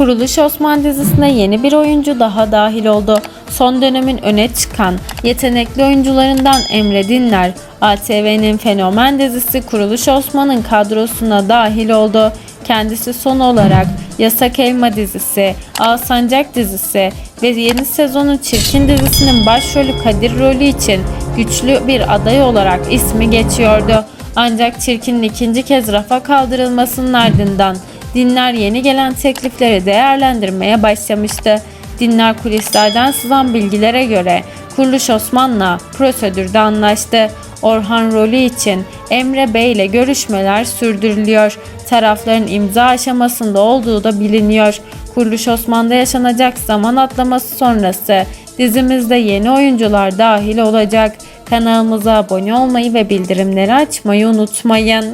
Kuruluş Osman dizisine yeni bir oyuncu daha dahil oldu. Son dönemin öne çıkan yetenekli oyuncularından Emre Dinler, ATV'nin fenomen dizisi Kuruluş Osman'ın kadrosuna dahil oldu. Kendisi son olarak Yasak Elma dizisi, Alsancak dizisi ve yeni sezonun Çirkin dizisinin başrolü Kadir rolü için güçlü bir aday olarak ismi geçiyordu. Ancak Çirkin'in ikinci kez rafa kaldırılmasının ardından Dinler yeni gelen teklifleri değerlendirmeye başlamıştı. Dinler kulislerden sızan bilgilere göre Kuruluş Osman'la prosedürde anlaştı. Orhan rolü için Emre Bey ile görüşmeler sürdürülüyor. Tarafların imza aşamasında olduğu da biliniyor. Kuruluş Osman'da yaşanacak zaman atlaması sonrası dizimizde yeni oyuncular dahil olacak. Kanalımıza abone olmayı ve bildirimleri açmayı unutmayın.